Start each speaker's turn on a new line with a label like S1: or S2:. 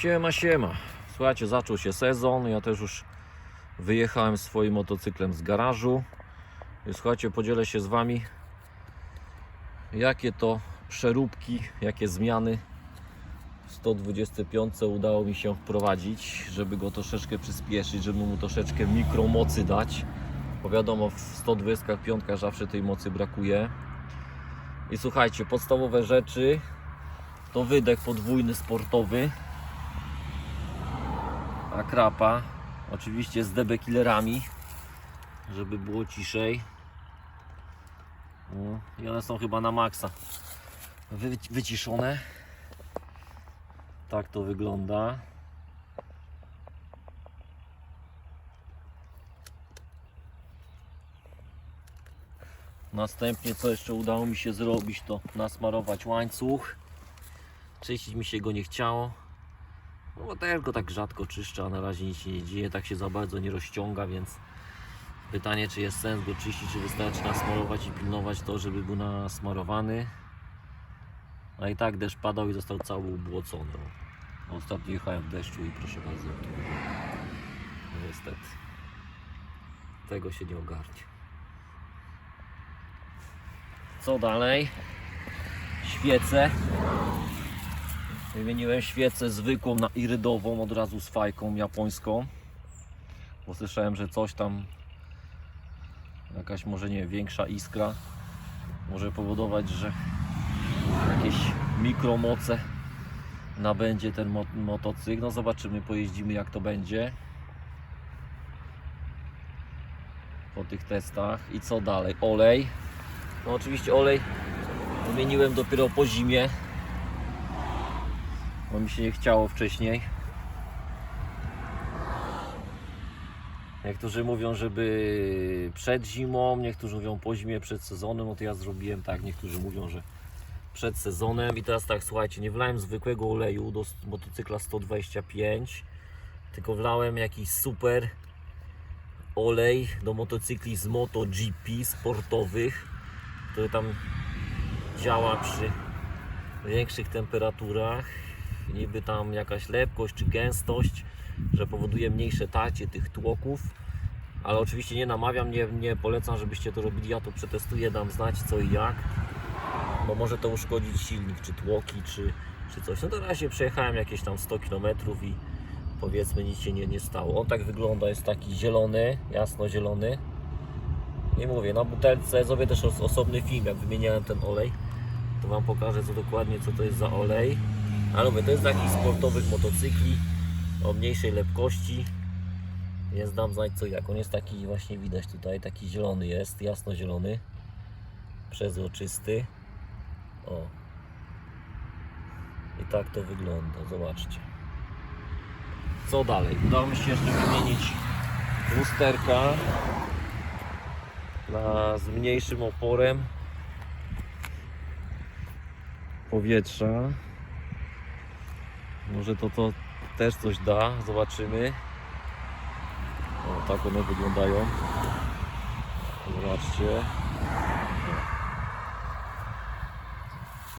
S1: Siema, siema. Słuchajcie, zaczął się sezon. Ja też już wyjechałem swoim motocyklem z garażu. I słuchajcie, podzielę się z Wami, jakie to przeróbki, jakie zmiany w 125 udało mi się wprowadzić, żeby go troszeczkę przyspieszyć, żeby mu troszeczkę mikromocy dać. Bo wiadomo, w 125 zawsze tej mocy brakuje. I słuchajcie, podstawowe rzeczy to wydech podwójny sportowy akrapa oczywiście z DB żeby było ciszej. I one są chyba na maksa wy, wyciszone. Tak to wygląda. Następnie co jeszcze udało mi się zrobić to nasmarować łańcuch. Czyścić mi się go nie chciało no bo też go tak rzadko czyszczę, a na razie nic się nie dzieje, tak się za bardzo nie rozciąga, więc pytanie czy jest sens go czyścić, czy wystarczy nasmarować i pilnować to, żeby był nasmarowany. A i tak deszcz padał i został cały ubłocony. No. Ostatnio jechałem w deszczu i proszę bardzo, to. No niestety. Tego się nie ogarnie. Co dalej? Świece. Wymieniłem świecę zwykłą na irydową, od razu z fajką japońską. Bo słyszałem, że coś tam, jakaś może nie większa iskra może powodować, że jakieś mikromoce nabędzie ten mo motocykl. No zobaczymy, pojeździmy jak to będzie. Po tych testach. I co dalej? Olej. No oczywiście olej wymieniłem dopiero po zimie bo mi się nie chciało wcześniej. Niektórzy mówią, żeby przed zimą, niektórzy mówią po zimie, przed sezonem, no to ja zrobiłem tak, niektórzy mówią, że przed sezonem. I teraz tak, słuchajcie, nie wlałem zwykłego oleju do motocykla 125, tylko wlałem jakiś super olej do motocykli z MotoGP sportowych, który tam działa przy większych temperaturach niby tam jakaś lepkość czy gęstość, że powoduje mniejsze tarcie tych tłoków. Ale oczywiście nie namawiam, nie, nie polecam, żebyście to robili. Ja to przetestuję, dam znać co i jak, bo może to uszkodzić silnik, czy tłoki, czy, czy coś. No na razie przejechałem jakieś tam 100 km i powiedzmy nic się nie, nie stało. On tak wygląda, jest taki zielony, jasno zielony. Nie mówię, na butelce zrobię też os- osobny film, jak wymieniałem ten olej. To Wam pokażę co dokładnie co to jest za olej. Ale mówię, to jest takich sportowych motocykli o mniejszej lepkości. Więc dam znać co jak. On jest taki właśnie widać tutaj, taki zielony jest, jasno zielony. Przezroczysty. O. I tak to wygląda, zobaczcie. Co dalej? Udało mi się jeszcze wymienić lusterka na, z mniejszym oporem powietrza. Może to, to też coś da, zobaczymy. O, tak one wyglądają. Zobaczcie.